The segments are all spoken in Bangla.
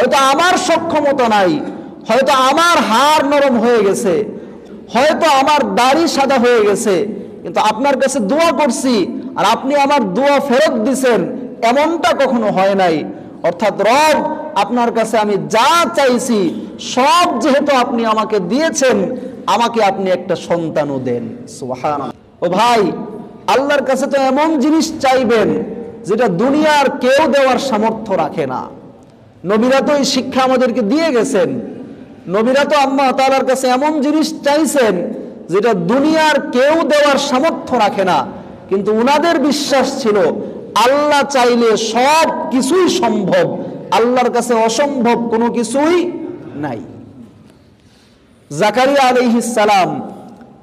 হয়তো আমার সক্ষমতা নাই, হয়তো আমার হাড় নরম হয়ে গেছে, হয়তো আমার দাড়ি সাদা হয়ে গেছে, কিন্তু আপনার কাছে দোয়া করছি আর আপনি আমার দোয়া ফেরত দিছেন, এমনটা কখনো হয় নাই। অর্থাৎ রব আপনার কাছে আমি যা চাইছি, সব যেহেতু আপনি আমাকে দিয়েছেন, আমাকে আপনি একটা সন্তানও দেন। ও ভাই, আল্লাহর কাছে তো এমন জিনিস চাইবেন, যেটা দুনিয়ার কেউ দেওয়ার সামর্থ্য রাখে না। নবীরা তো এই শিক্ষা আমাদেরকে দিয়ে গেছেন। নবীরা তো আম্মা তালার কাছে এমন জিনিস চাইছেন যেটা দুনিয়ার কেউ দেওয়ার সামর্থ্য রাখে না। কিন্তু উনাদের বিশ্বাস ছিল, আল্লাহ চাইলে সব কিছুই সম্ভব। আল্লাহর কাছে অসম্ভব কোনো কিছুই নাই। জাকারিয়া সালাম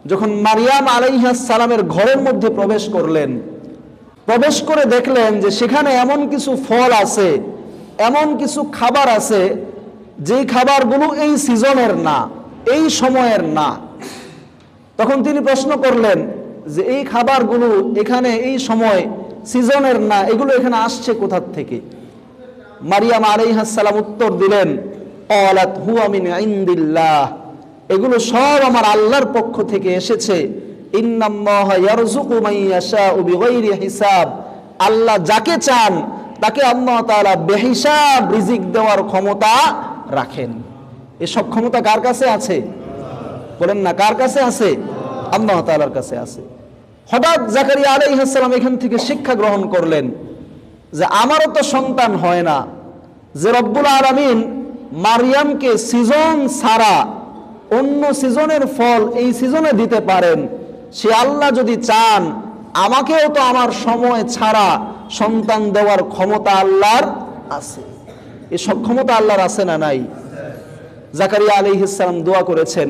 যখন মারিয়াম সালামের ঘরের মধ্যে প্রবেশ করলেন, প্রবেশ করে দেখলেন যে সেখানে এমন কিছু ফল আছে এমন কিছু খাবার আছে, যেই খাবারগুলো এই সিজনের না, এই সময়ের না। তখন তিনি প্রশ্ন করলেন যে, এই খাবারগুলো এখানে এই সময় সিজনের না, এগুলো এখানে আসছে কোথার থেকে? মারিয়াম আলাইহাস সালাম উত্তর দিলেন অলাত হুয়া মিন ইনদিল্লাহ। এগুলো সব আমার আল্লাহর পক্ষ থেকে এসেছে। হিসাব। আল্লাহ যাকে চান তাকে আল্লাহ তাআলা বেহিসাব রিজিক দেওয়ার ক্ষমতা রাখেন। এসব ক্ষমতা কার কাছে আছে? বলেন না, কার কাছে আছে? আল্লাহ তাআলার কাছে আছে। হঠাৎ জাকারিয়া আলাইহিস সালাম এখান থেকে শিক্ষা গ্রহণ করলেন যে, আমারও তো সন্তান হয় না। যে রব্বুল আলামিন মারিয়ামকে সিজন ছাড়া অন্য সিজনের ফল এই সিজনে দিতে পারেন, সে আল্লাহ যদি চান আমাকেও তো আমার সময় ছাড়া সন্তান দেওয়ার ক্ষমতা আল্লাহর আছে। এই সক্ষমতা আল্লাহর আছে না নাই? জাকারিয়া আলী সালাম দোয়া করেছেন,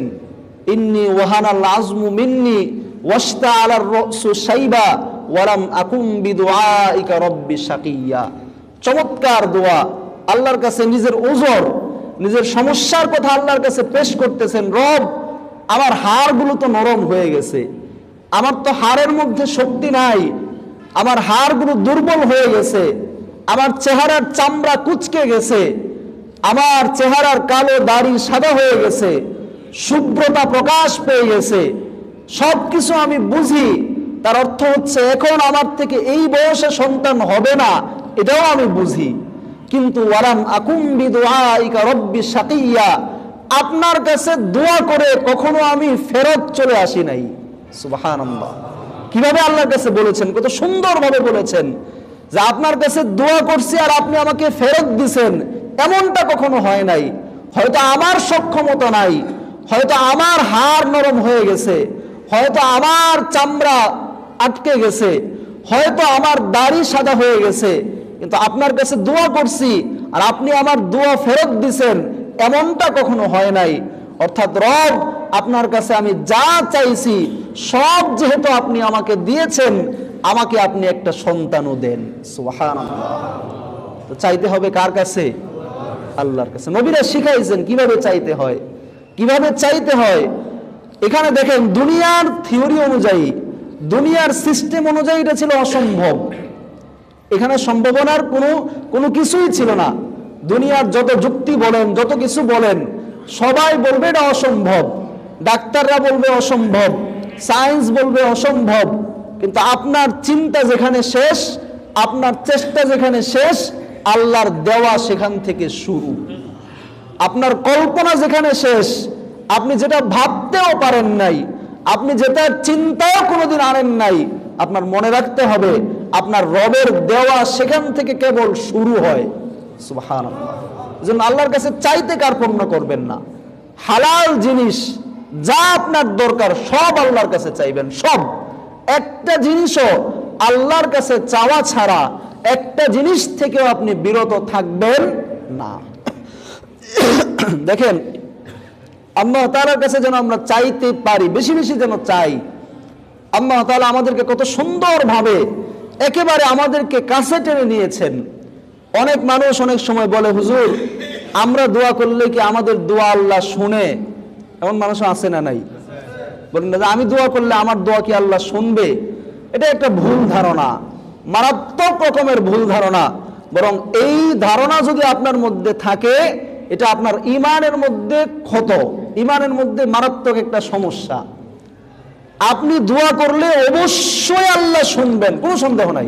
ইন্নি ওয়াহানাল আজমু মিন্নি ওয়াস্তা আলার রসু সাইবা ওয়ালাম আকুম বিদুআইকা রব্বি শাকিয়া। চমৎকার দোয়া। আল্লাহর কাছে নিজের ওজর, নিজের সমস্যার কথা আল্লাহর কাছে পেশ করতেছেন, রব, আমার হাড়গুলো তো নরম হয়ে গেছে। আমার তো হাড়ের মধ্যে শক্তি নাই, আমার হাড়গুলো দুর্বল হয়ে গেছে, আমার চেহারার চামড়া কুচকে গেছে, আমার চেহারার কালো দাড়ি সাদা হয়ে গেছে, শুভ্রতা প্রকাশ পেয়ে গেছে সব কিছু আমি বুঝি, তার অর্থ হচ্ছে এখন আমার থেকে এই বয়সে সন্তান হবে না, এটাও আমি বুঝি, কিন্তু আকুম্বি আপনার কাছে দোয়া করে কখনো আমি ফেরত চলে আসি নাই। কীভাবে আল্লাহর কাছে বলেছেন? কত সুন্দরভাবে বলেছেন যে আপনার কাছে দোয়া করছি আর আপনি আমাকে ফেরত দিছেন। এমনটা কখনো হয় নাই। হয়তো আমার সক্ষমতা নাই। হয়তো আমার হাড় নরম হয়ে গেছে। হয়তো আমার চামড়া আটকে গেছে। হয়তো আমার দাড়ি সাদা হয়ে গেছে। কিন্তু আপনার কাছে দোয়া করছি আর আপনি আমার দোয়া ফেরত দিছেন। এমনটা কখনো হয় নাই। অর্থাৎ রব আপনার কাছে আমি যা চাইছি, সব যেহেতু আপনি আমাকে দিয়েছেন, আমাকে আপনি একটা সন্তানও দেন। তো চাইতে হবে কার কাছে? আল্লাহর কাছে। নবীরা শিখাইছেন কীভাবে চাইতে হয়। কীভাবে চাইতে হয়? এখানে দেখেন, দুনিয়ার থিওরি অনুযায়ী, দুনিয়ার সিস্টেম অনুযায়ী এটা ছিল অসম্ভব। এখানে সম্ভাবনার কোনো কোনো কিছুই ছিল না। দুনিয়ার যত যুক্তি বলেন, যত কিছু বলেন, সবাই বলবে এটা অসম্ভব। ডাক্তাররা বলবে অসম্ভব সায়েন্স বলবে অসম্ভব, কিন্তু আপনার চিন্তা যেখানে শেষ, আপনার চেষ্টা যেখানে শেষ, আল্লাহর দেওয়া সেখান থেকে শুরু। আপনার কল্পনা যেখানে শেষ, আপনি যেটা ভাবতেও পারেন নাই, আপনি যেটা চিন্তাও কোনোদিন আনেন নাই, আপনার মনে রাখতে হবে, আপনার রবের দেওয়া সেখান থেকে কেবল শুরু হয়। জন্য আল্লাহর কাছে চাইতে কার্পণ্য করবেন না। হালাল জিনিস যা আপনার দরকার সব আল্লাহর কাছে চাইবেন, সব। একটা জিনিসও আল্লাহর কাছে চাওয়া ছাড়া একটা জিনিস থেকেও আপনি বিরত থাকবেন না। দেখেন, আল্লাহ তাআলার কাছে যেন আমরা চাইতে পারি, বেশি বেশি যেন চাই, আল্লাহ তালা আমাদেরকে কত সুন্দরভাবে একেবারে আমাদেরকে কাছে টেনে নিয়েছেন। অনেক মানুষ অনেক সময় বলে, হুজুর, আমরা দোয়া করলে কি আমাদের দোয়া আল্লাহ শুনে এমন মানুষ আছে না নাই? বলেন না যে আমি দোয়া করলে আমার দোয়া কি আল্লাহ শুনবে? এটা একটা ভুল ধারণা। মারাত্মক রকমের ভুল ধারণা। বরং এই ধারণা যদি আপনার মধ্যে থাকে, এটা আপনার ইমানের মধ্যে ক্ষত, ইমানের মধ্যে মারাত্মক একটা সমস্যা। আপনি দোয়া করলে অবশ্যই আল্লাহ শুনবেন, কোনো সন্দেহ নাই।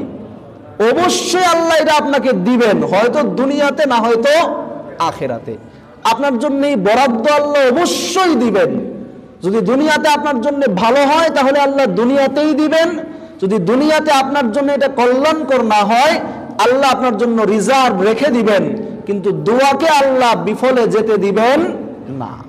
অবশ্যই আল্লাহ এটা আপনাকে দিবেন, হয়তো দুনিয়াতে না হয়তো আখেরাতে। আপনার জন্য বরাদ্দ আল্লাহ অবশ্যই দিবেন। যদি দুনিয়াতে আপনার জন্য ভালো হয়, তাহলে আল্লাহ দুনিয়াতেই দিবেন। যদি দুনিয়াতে আপনার জন্য এটা কল্যাণকর না হয়, আল্লাহ আপনার জন্য রিজার্ভ রেখে দিবেন। কিন্তু দোয়াকে আল্লাহ বিফলে যেতে দিবেন না।